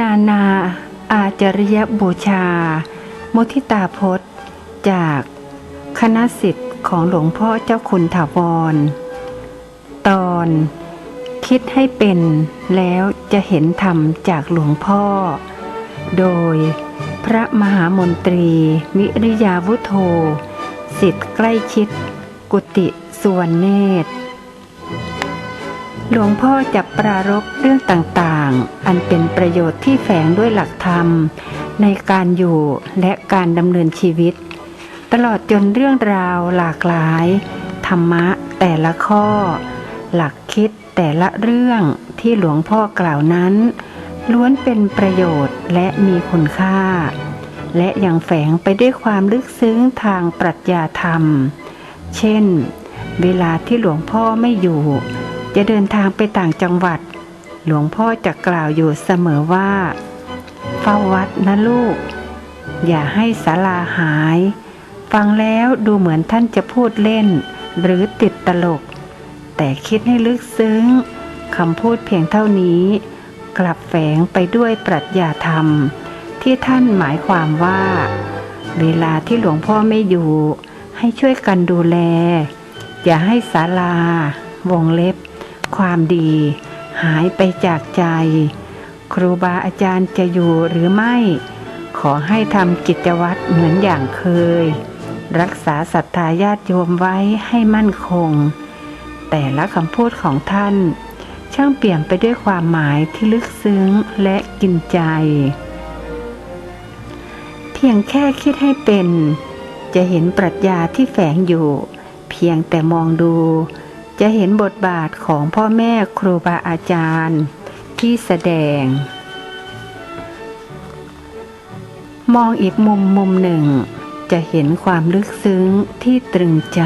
นานา อาจาริยบูชา มุทิตาพจน์ จากคณะสิทธิ์ของหลวงพ่อเจ้าคุณถาวร ตอนคิดให้เป็นแล้วจะเห็นธรรมจากหลวงพ่อ โดยพระมหามนตรีวิริยาวุโธสิทธิ์ใกล้ชิด กุติสุวรรณเนตร หลวงพ่อจะปรารบเรื่องต่างๆ อันเป็นประโยชน์ที่แฝงด้วยหลักธรรม ในการอยู่และการดำเนินชีวิต ตลอดจนเรื่องราวหลากหลาย ธรรมะแต่ละข้อ หลักคิดแต่ละเรื่องที่หลวงพ่อกล่าวนั้น ล้วนเป็นประโยชน์และมีคุณค่า และยังแฝงไปด้วยความลึกซึ้งทางปรัชญาธรรม เช่น เวลาที่หลวงพ่อไม่อยู่ จะเดินทางไปต่างจังหวัด หลวงพ่อจะกล่าวอยู่เสมอว่า เฝ้าวัดนะลูก อย่าให้ศาลาหาย ฟังแล้วดูเหมือนท่านจะพูดเล่น หรือติดตลก แต่คิดให้ลึกซึ้งคำพูดเพียงเท่านี้ กลับแฝงไปด้วยปรัชญาธรรม ที่ท่านหมายความว่า เวลาที่หลวงพ่อไม่อยู่ ให้ช่วยกันดูแล อย่าให้ศาลาวงเล็บ ความดี หายไปจากใจ ครูบาอาจารย์จะอยู่หรือไม่ ขอให้ทำกิจวัตรเหมือนอย่างเคย รักษาศรัทธาญาติโยมไว้ให้มั่นคง แต่ละคำพูดของท่าน ช่างเปลี่ยนไปด้วยความหมายที่ลึกซึ้งและกินใจ เพียงแค่คิดให้เป็น จะเห็นปรัชญาที่แฝงอยู่ เพียงแต่มองดู จะเห็นบทบาทของพ่อแม่ครูบาอาจารย์ ที่แสดง มองอีกมุมมุมหนึ่ง จะเห็นความลึกซึ้งที่ตรึงใจ